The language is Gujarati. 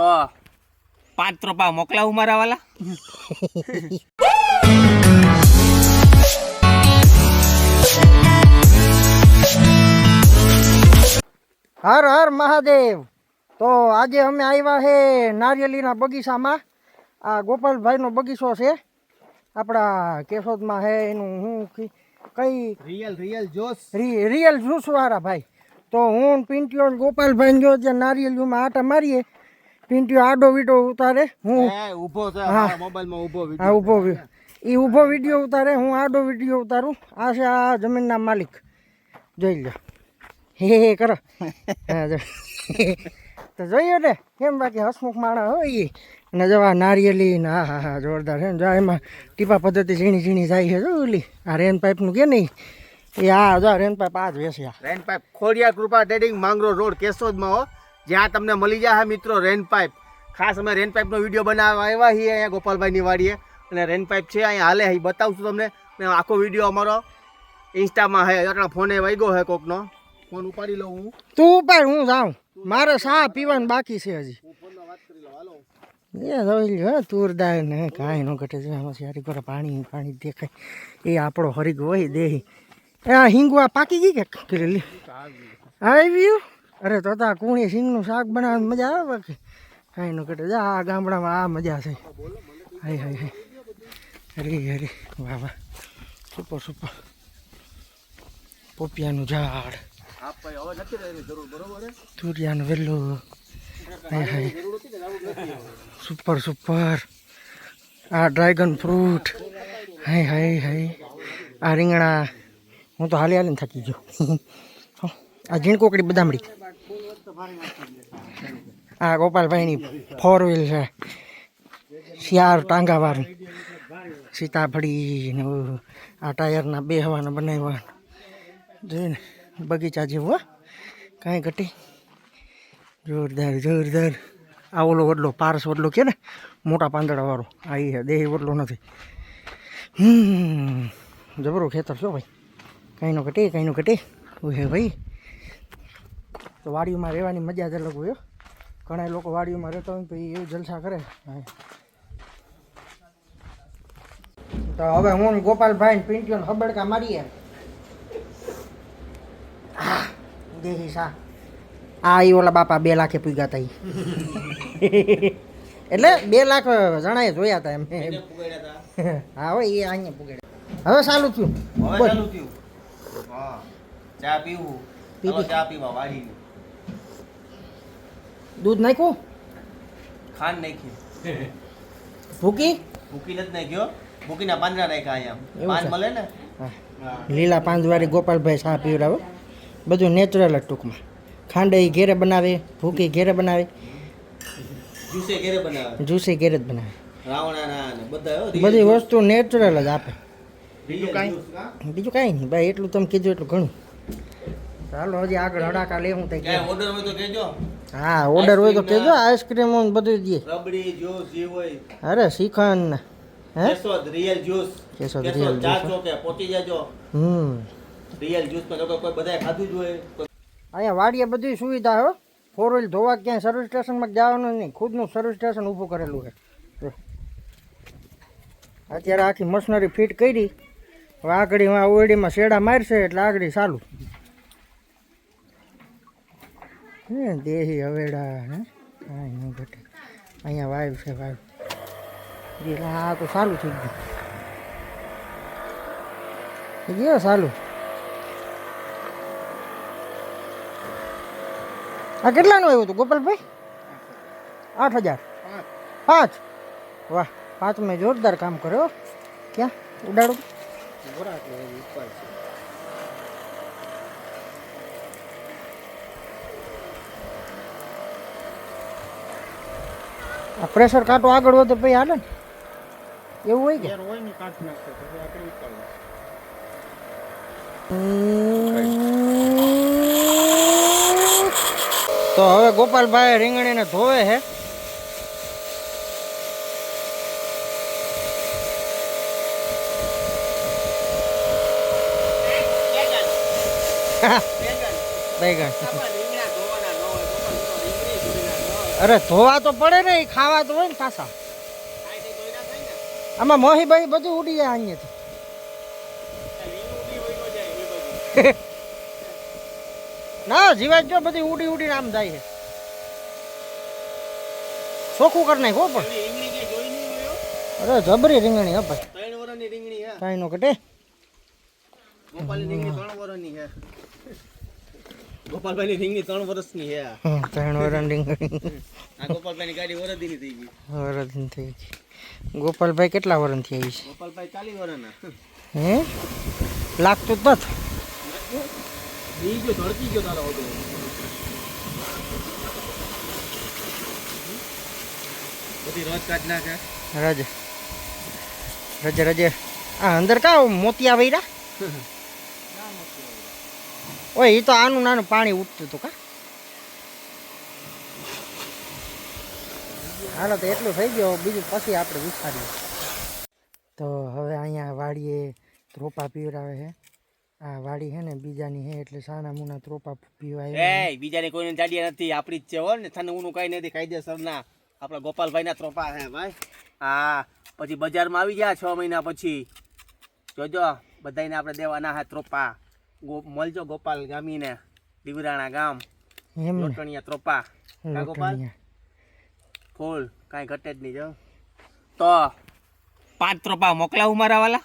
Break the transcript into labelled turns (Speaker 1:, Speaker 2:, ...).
Speaker 1: તો
Speaker 2: પાંચ ત્રોપા મોકલાવું મારા વાલા?
Speaker 3: હર હર મહાદેવ. તો આજે અમે આવ્યા છે નારિયેલીના બગીચામાં. આ ગોપાલભાઈનો બગીચો છે. આપણા કેશોદમાં છે એનું હું કઈ
Speaker 1: રિયલ રિયલ જોશ.
Speaker 3: રિયલ રિયલ જ્યુસવાળા ભાઈ. તો હું પિન્ટીઓ ગોપાલભાઈ જો જે નારિયેલીમાં આટા મારીએ પિન્ટીઓ આડો વિડો ઉતારે હું
Speaker 1: ઊભો છે
Speaker 3: હા.
Speaker 1: મોબાઈલમાં ઊભો હા
Speaker 3: ઊભો એ ઊભો વીડિયો ઉતારે હું આડો વીડિયો ઉતારું. આ છે આ જમીનના માલિક. જોઈ લો હે હે કરો. હા, તો જોઈએ ને કેમ બાકી હસમુખ માણા હોય. અને જવા નારિયેલી ને હા હા હા જોરદાર છે ને જો એમાં ટીપા પદ્ધતિ ઝીણી ઝીણી જાય છે જો ઓલી. આ રેન પાઇપનું કે નહીં? એ આ જો રેન પાઇપ આ જ વેસ્યા
Speaker 1: rain pipe Khodiya Krupa trading Mangrol road કેશોદમાં હો. જ્યાં તમને મળી જાય મિત્રો રેન પાઇપ ખાસ અમે રેન પાઇપનો વીડિયો બનાવવા આવ્યા છીએ અહીંયા ગોપાલભાઈની વાડીએ. અને રેન પાઇપ છે અહીંયા હાલે અહીં બતાવશું તમને. આખો વીડિયો અમારો ઇન્સ્ટામાં હે એટલે ફોને વાગ્યો હે કોકનો. ફોન ઉપાડી લઉં હું.
Speaker 3: તું ઉપાડ હું જાઉં. મારે સા પીવાનું બાકી છે હજી. એ જોઈ લ્યો હે, તુરદાર ને કાંઈ ન ઘટે. છે આમાં સારી કરે પાણી પાણી દેખાય. એ આપણો હરીગ હોય દેહી. એ આ હિંગવા પાકી ગઈ કે? આવી આવ્યું અરે તો તા કુણી સિંગનું શાક બનાવવાની મજા આવે બાકી. કાંઈ ન કટે જા, આ ગામડામાં આ મજા છે. હાય હાય હાય. હરી હરી. વાહ વાહ. Super super. પોપિયાનું ઝાડ. તુરિયાનું વેલું હાય હાય. Super super. આ dragon fruit. Hi hi hi. આ રીંગણા. હું તો હાલી, હાલીને થાકી ગયો. આ ઝીણકોકડી બદામડી. આ ગોપાલભાઈની ફોર વ્હીલ છે. શિયાર ટાંગાવાળું. સીતાફળી ને આ ટાયરના બે હવાના બનાવ્યા જોઈને બગીચા જેવું કાંઈ ઘટી. જોરદાર જોરદાર. આ ઓલો વડલો પારસ વડલો કે ને, મોટા પાંદડાવાળો. આ એ દેહ વડલો નથી. હમ, જબરું ખેતર છો ભાઈ. કાંઈ નો ઘટે કાંઈ નો ઘટે. હે ભાઈ. તો વાડીઓમાં રહેવાની મજા જ અલગ હોય. ઘણા લોકો વાડીઓમાં રહેતા હોય તો પછી એવું જલસા કરે. તો હવે હું ગોપાલભાઈ ને હબડકા મારીએ. દેહી સા આ એ ઓલા બાપા બે લાખે પૂગ્યા હતા. એટલે બે લાખ જણાએ જોયા હતા એમ. હા હોય એ અહીંયા પુગડ્યા. હવે ચાલુ થયું.
Speaker 1: હવે. ચાલુ થયું. હા ચા પીવું.
Speaker 3: પી
Speaker 1: ચા પીવા વાળી
Speaker 3: દૂધ નાખ્યું?
Speaker 1: ખાંડ નાખી
Speaker 3: ભૂકી?
Speaker 1: ભૂકી નથી નાખ્યો ભૂકીના પાંદડા નાખ્યા અહીંયા પાન મળે ને?
Speaker 3: લીલા પાંદવાળી ગોપાલભાઈ સાહ પીવડાવે. બધું નેચરલ જ ટૂંકમાં. ખાંડ એ ઘેરે બનાવે ભૂકી ઘેરે બનાવે.
Speaker 1: જ્યુસે ઘેરે બનાવે.
Speaker 3: જ્યુસે ઘેરે જ બનાવે.
Speaker 1: બધા.
Speaker 3: વસ્તુ નેચરલ જ આપે.
Speaker 1: બીજું
Speaker 3: કાંઈ? બીજું કાંઈ નહીં. ભાઈ એટલું તમે કીધું એટલું ઘણું. ચાલો હજી આગળ હડાકા લેવું તઈ
Speaker 1: ક્યાંય order હોય તો કેજો
Speaker 3: હા ઓર્ડર હોય તો કેજો આઈસ્ક્રીમ ને બધું દઈએ
Speaker 1: રબડી જ્યુસ જે હોય.
Speaker 3: અરે શ્રીખંડ ને હે?
Speaker 1: Keshod real juice Keshod
Speaker 3: real
Speaker 1: ચા ચોકે પહોંચી જાજો.
Speaker 3: હમ.
Speaker 1: રિયલ જ્યુસ તો કોઈ બધાય ખાધું જ હોય.
Speaker 3: અહીંયા વાડીએ બધી સુવિધા હો. ફોર વ્હીલ ધોવા ક્યાંય સર્વિસ સ્ટેશનમાં જવાનું નહીં. ખુદનું સર્વિસ સ્ટેશન ઊભું કરેલું છે. અત્યારે આખી મશનરી ફિટ કરી. હવે આગળ ઓરડીમાં શેડા મારશે એટલે આગળ ચાલુ. હે, દેહી હવેડા, હે? કાંઈ નહીં ઘટે. અહીંયા વાઈવ છે વાઈવ એટલે આ તો સારું થઈ ગયું. થઈ ગયો સારું આ કેટલાનું આવ્યું હતું, ગોપાલભાઈ? આઠ હજાર. પાંચ. વાહ પાંચ મેં જોરદાર કામ કર્યો ક્યાં? ઉડાડો. આ પ્રેશર કાંટો આગળ વધે પછી હાલે ને. એવું હોય કે? તો હવે ગોપાલભાઈ રીંગણીને ધોવે છે બેગન. અરે ધોવા તો પડે ને ખાવા તો હોય ને પાછા. આમાં મોહી ભાઈ બધું ઉડી જાય અહીંયાથી. ના જીવાત જો બધી ઉડી ઉડીને આમ જાય છે. ચોખ્ખું કરી નાખો હો પણ. અરે જબરી રીંગણી હા ભાઈ.
Speaker 1: ત્રણ વર્ષની રીંગણી હે.
Speaker 3: કાંઈ નો કટે.
Speaker 1: ગોપાલની રીંગણી ત્રણ વર્ષની હે ગોપાલભાઈની રીંગણી ત્રણ વર્ષની હે
Speaker 3: ત્રણ વર્ષ રીંગણી
Speaker 1: આ ગોપાલભાઈની ગાડી વરદીની થઈ ગઈ.
Speaker 3: વરદી થઈ ગઈ. ગોપાલભાઈ કેટલા વરણથી આવી
Speaker 1: ગોપાલભાઈ ચાલી વર્ષના
Speaker 3: છે હે? લાગતું જ નથી.
Speaker 1: ઈ ધડકી ગયો તારો ઓટો બધી રોજ કાઢ નાખે.
Speaker 3: રજ. રજે રજે. આ અંદર કા મોતિયા વૈરા? ઓય એ તો આનું નાનું પાણી ઉઠતું હતું કા? હાલો, તો એટલું થઈ ગયો. બીજું પછી આપણે વિચારીએ. તો હવે અહીંયા વાડીએ ત્રોપા પીવરાવે છે. આ વાડી છે ને, બીજાની છે, એટલે સાના મુના ત્રોપા પીવાય
Speaker 1: એ બીજાની કોઈને જાડિયા નથી, આપણી જ છે હો ને. થને ઊનું કઈ નથી કાયદેસરના આપણા ગોપાલભાઈના ત્રોપા હે ભાઈ. હા, પછી બજારમાં આવી ગયા છ મહિના પછી. જોજો બધાને આપણે દેવાના હા ત્રોપા. મળજો ગોપાલ ગામીને દીવરાણા ગામ લોટણીયા ત્રોપા. કા ગોપાલ? ફૂલ કાંઈ ઘટે જ નહીં જો. તો
Speaker 2: પાંચ ત્રોપા મોકલાવું મારા વાલા?